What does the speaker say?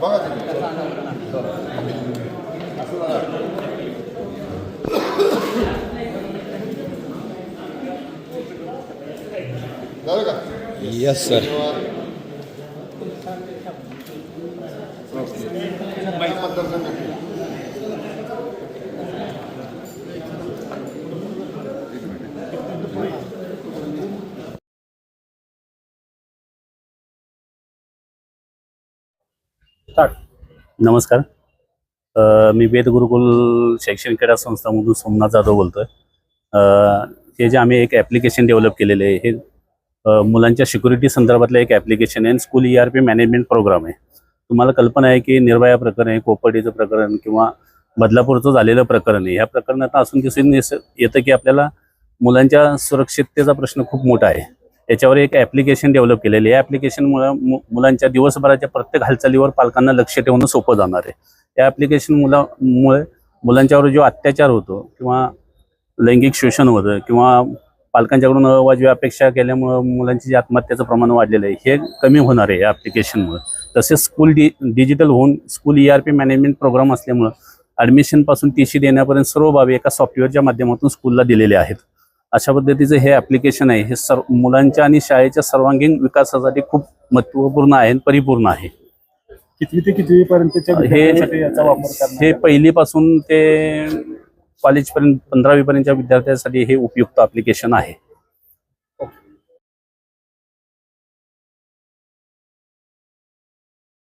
बघा तुम्ही झालं का येस सर मतदारसंघ नमस्कार. अ, मी वेद गुरुकुल शैक्षणिक क्रीडा संस्थामधून सोमनाथ जाधव बोलतोय. अ, हे जे आम्ही एक ॲप्लिकेशन डेव्हलप केलेले आहे हे अ, मुलांच्या सिक्युरिटी संदर्भातलं एक ॲप्लिकेशन आहे school E R P management program आहे. तुम्हाला कल्पना आहे की निर्भया प्रकरण आहे कोपर्डीचं प्रकरण किंवा बदलापूरचं झालेलं प्रकरण आहे. ह्या प्रकरणात असून दिसून येस- येतं की आपल्याला मुलांच्या सुरक्षिततेचा प्रश्न खूप मोठा आहे. याच्यावर एक ॲप्लिकेशन डेव्हलप केलेली आहे. या ॲप्लिकेशनमुळे मु- मुलांच्या दिवसभराच्या प्रत्येक हालचालीवर पालकांना लक्ष ठेवणं सोपं जाणार आहे. या ॲप्लिकेशन मुलामुळे मुलांच्यावर जो अत्याचार होतो किंवा लैंगिक शोषण होतं किंवा पालकांच्याकडून अवाजवी अपेक्षा केल्यामुळं मुलांची जे आत्महत्याचं प्रमाण वाढलेलं आहे हे कमी होणार आहे या ॲप्लिकेशनमुळे तसेच स्कूल डि डिजिटल होऊन school E R P management program असल्यामुळं ॲडमिशनपासून टी सी देण्यापर्यंत सर्व बाबी एका सॉफ्टवेअरच्या माध्यमातून स्कूलला दिलेल्या आहेत. अशा पद्धतीचं हे ॲप्लिकेशन आहे. हे सर्व मुलांच्या आणि शाळेच्या सर्वांगीण विकासासाठी खूप महत्त्वपूर्ण आहे आणि परिपूर्ण आहे. कितवी ते कितवी पर्यंतच्या हे हे पहिलीपासून ते कॉलेजपर्यंत पंधरावी पर्यंतच्या विद्यार्थ्यांसाठी हे उपयुक्त ॲप्लिकेशन आहे.